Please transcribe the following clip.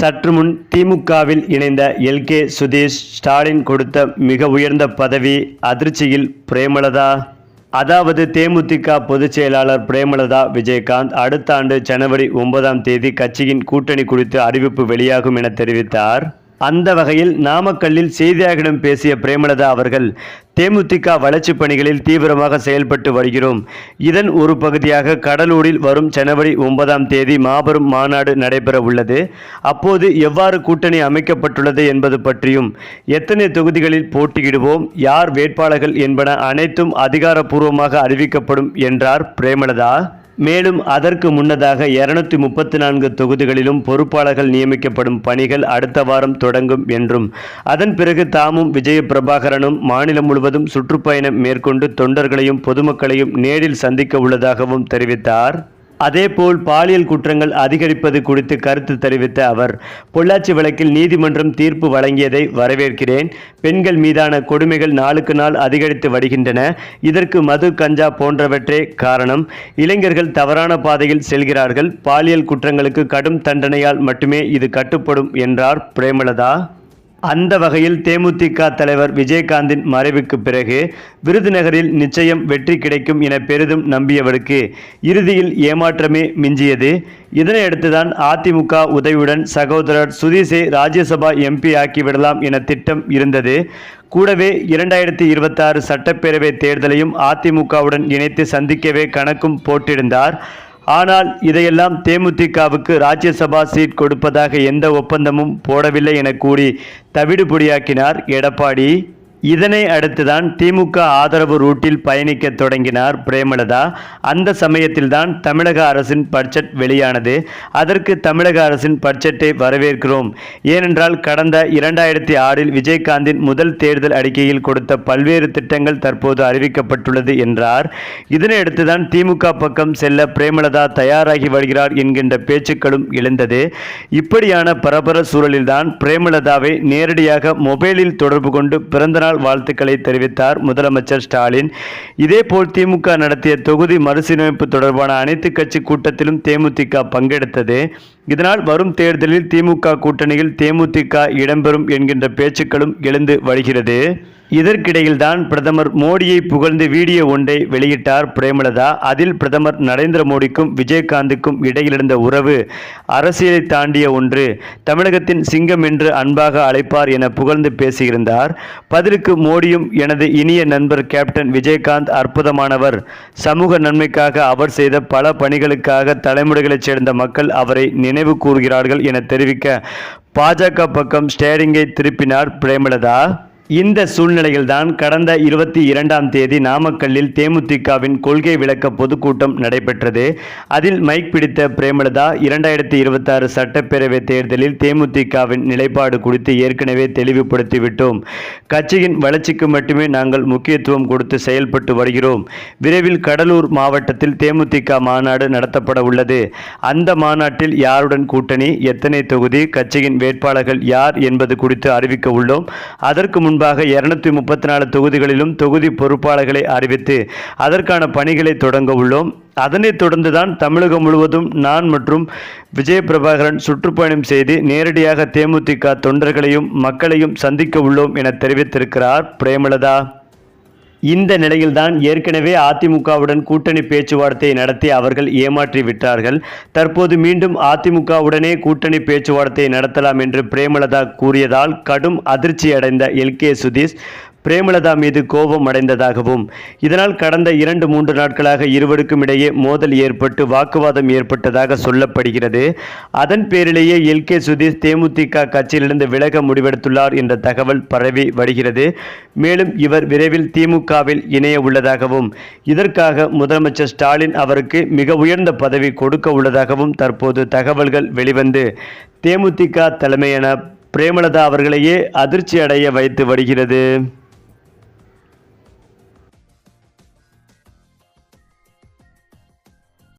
சற்று முன் திமுகவில் இணைந்த எல்கே சுதீஷ் ஸ்டாலின் கொடுத்த மிக உயர்ந்த பதவி அதிர்ச்சியில் பிரேமலதா. அதாவது தேமுதிக பொதுச் செயலாளர் பிரேமலதா விஜயகாந்த் அடுத்த ஆண்டு ஜனவரி ஒன்பதாம் தேதி கட்சியின் கூட்டணி குறித்து அறிவிப்பு வெளியாகும் என தெரிவித்தார். அந்த வகையில் நாமக்கல்லில் செய்தியாளர்களிடம் பேசிய பிரேமலதா அவர்கள் தேமுதிக வளர்ச்சிப் பணிகளில் தீவிரமாக செயல்பட்டு வருகிறோம். இதன் ஒரு பகுதியாக கடலூரில் வரும் ஜனவரி ஒன்பதாம் தேதி மாபெரும் மாநாடு நடைபெற உள்ளது. அப்போது எவ்வாறு கூட்டணி அமைக்கப்பட்டுள்ளது என்பது பற்றியும் எத்தனை தொகுதிகளில் போட்டியிடுவோம் யார் வேட்பாளர்கள் என்பன அனைத்தும் அதிகாரப்பூர்வமாக அறிவிக்கப்படும் என்றார் பிரேமலதா. மேலும் அதற்கு முன்னதாக இருநூத்தி முப்பத்தி நான்கு தொகுதிகளிலும் பொறுப்பாளர்கள் நியமிக்கப்படும் பணிகள் அடுத்த வாரம் தொடங்கும் என்றும் அதன் பிறகு தாமும் விஜய பிரபாகரனும் மாநிலம் முழுவதும் சுற்றுப்பயணம் மேற்கொண்டு தொண்டர்களையும் பொதுமக்களையும் நேரில் சந்திக்க உள்ளதாகவும் தெரிவித்தார். அதேபோல் பாலியல் குற்றங்கள் அதிகரிப்பது குறித்து கருத்து தெரிவித்த அவர் பொள்ளாச்சி வழக்கில் நீதிமன்றம் தீர்ப்பு வழங்கியதை வரவேற்கிறேன். பெண்கள் மீதான கொடுமைகள் நாளுக்கு நாள் அதிகரித்து வருகின்றன. இதற்கு மது கஞ்சா போன்றவற்றே காரணம். இளைஞர்கள் தவறான பாதையில் செல்கிறார்கள். பாலியல் குற்றங்களுக்கு கடும் தண்டனையால் மட்டுமே இது கட்டுப்படும் என்றார் பிரேமலதா. அந்த வகையில் தேமுதிக தலைவர் விஜயகாந்தின் மறைவுக்கு பிறகு விருதுநகரில் நிச்சயம் வெற்றி கிடைக்கும் என பெரிதும் நம்பியவருக்கு இறுதியில் ஏமாற்றமே மிஞ்சியது. இதனையடுத்துதான் அதிமுக உதவியுடன் சகோதரர் சுதீஷை ராஜ்யசபா எம்பி ஆக்கிவிடலாம் என திட்டம் இருந்தது. கூடவே இரண்டாயிரத்தி இருபத்தாறு சட்டப்பேரவை தேர்தலையும் அதிமுகவுடன் இணைத்து சந்திக்கவே கணக்கும் போட்டிருந்தார். ஆனால் இதையெல்லாம் தேமுதிகவுக்கு ராஜ்யசபா சீட் கொடுப்பதாக எந்த ஒப்பந்தமும் போடவில்லை என கூறி தவிடுபொடியாக்கினார் எடப்பாடி. இதனை அடுத்துதான் திமுக ஆதரவு ரூட்டில் பயணிக்க தொடங்கினார் பிரேமலதா. அந்த சமயத்தில்தான் தமிழக அரசின் பட்ஜெட் வெளியானது. அதற்கு தமிழக அரசின் பட்ஜெட்டை வரவேற்கிறோம். ஏனென்றால் கடந்த இரண்டாயிரத்தி ஆறில் விஜயகாந்தின் முதல் தேர்தல் அறிக்கையில் கொடுத்த பல்வேறு திட்டங்கள் தற்போது அறிவிக்கப்பட்டுள்ளது என்றார். இதனையடுத்துதான் திமுக பக்கம் செல்ல பிரேமலதா தயாராகி வருகிறார் என்கின்ற பேச்சுக்களும் எழுந்தது. இப்படியான பரபர சூழலில்தான் பிரேமலதாவை நேரடியாக மொபைலில் தொடர்பு கொண்டு பிறந்தநாள் வாழ்த்துக்களை தெரிவித்தார் முதலமைச்சர் ஸ்டாலின். இதேபோல் திமுக நடத்திய தொகுதி மறுசீரமைப்பு தொடர்பான அனைத்து கட்சி கூட்டத்திலும் தேமுதிக பங்கெடுத்தது. இதனால் வரும் தேர்தலில் திமுக கூட்டணியில் தேமுதிக இடம்பெறும் என்கின்ற பேச்சுக்களும் எழுந்து வருகிறது இதற்கிடையில்தான் பிரதமர் மோடியை புகழ்ந்து வீடியோ ஒன்றை வெளியிட்டார் பிரேமலதா. அதில் பிரதமர் நரேந்திர மோடிக்கும் விஜயகாந்துக்கும் இடையிலிருந்த உறவு அரசியலை தாண்டிய ஒன்று. தமிழகத்தின் சிங்கம் என்று அன்பாக அழைப்பார் என புகழ்ந்து பேசியிருந்தார். பதிலுக்கு மோடியும் எனது இனிய நண்பர் கேப்டன் விஜயகாந்த் அற்புதமானவர். சமூக நன்மைக்காக அவர் செய்த பல பணிகளுக்காக தலைமுறைகளைச் சேர்ந்த மக்கள் அவரை நினைவு கூறுகிறார்கள் என தெரிவிக்க பாஜக பக்கம் ஸ்டேரிங்கை திருப்பினார் பிரேமலதா. இந்த சூழ்நிலையில்தான் கடந்த இருபத்தி இரண்டாம் தேதி நாமக்கல்லில் தேமுதிகவின் கொள்கை விளக்க பொதுக்கூட்டம் நடைபெற்றது. அதில் மைக் பிடித்த பிரேமலதா இரண்டாயிரத்தி இருபத்தாறு சட்டப்பேரவை தேர்தலில் தேமுதிகவின் நிலைப்பாடு குறித்து ஏற்கனவே தெளிவுபடுத்திவிட்டோம். கட்சியின் வளர்ச்சிக்கு மட்டுமே நாங்கள் முக்கியத்துவம் கொடுத்து செயல்பட்டு வருகிறோம். விரைவில் கடலூர் மாவட்டத்தில் தேமுதிக மாநாடு நடத்தப்பட உள்ளது. அந்த மாநாட்டில் யாருடன் கூட்டணி எத்தனை தொகுதி கட்சியின் வேட்பாளர்கள் யார் என்பது குறித்து அறிவிக்க உள்ளோம். அதற்கு முன்பாக இருநூத்தி முப்பத்தி நாலு தொகுதிகளிலும் தொகுதி பொறுப்பாளர்களை அறிவித்து அதற்கான பணிகளை தொடங்க உள்ளோம். அதனைத் தொடர்ந்துதான் தமிழகம் முழுவதும் நான் மற்றும் விஜய பிரபாகரன் சுற்றுப்பயணம் செய்து நேரடியாக தேமுதிக தொண்டர்களையும் மக்களையும் சந்திக்க உள்ளோம் என தெரிவித்திருக்கிறார் பிரேமலதா. இந்த நிலையில்தான் ஏற்கனவே அதிமுகவுடன் கூட்டணி பேச்சுவார்த்தை நடத்தி அவர்கள் ஏமாற்றி விட்டார்கள். தற்போது மீண்டும் அதிமுகவுடனே கூட்டணி பேச்சுவார்த்தை நடத்தலாம் என்று பிரேமலதா கூறியதால் கடும் அதிர்ச்சி அடைந்த எல் கே சுதீஷ். பிரேமலதா மீது கோபம் அடைந்ததாகவும் இதனால் கடந்த இரண்டு மூன்று நாட்களாக இருவருக்கும் இடையே மோதல் ஏற்பட்டு வாக்குவாதம் ஏற்பட்டதாக சொல்லப்படுகிறது. அதன் பேரிலேயே எல். கே. சுதீஷ் தேமுதிக கட்சியிலிருந்து விலக முடிவெடுத்துள்ளார் என்ற தகவல் பரவி வருகிறது. மேலும் இவர் விரைவில் திமுகவில் இணைய உள்ளதாகவும் இதற்காக முதலமைச்சர் ஸ்டாலின் அவருக்கு மிக உயர்ந்த பதவி கொடுக்க உள்ளதாகவும் தற்போது தகவல்கள் வெளிவந்து தேமுதிக தலைமையான பிரேமலதா அவர்களையே அதிர்ச்சி அடைய வைத்து வருகிறது.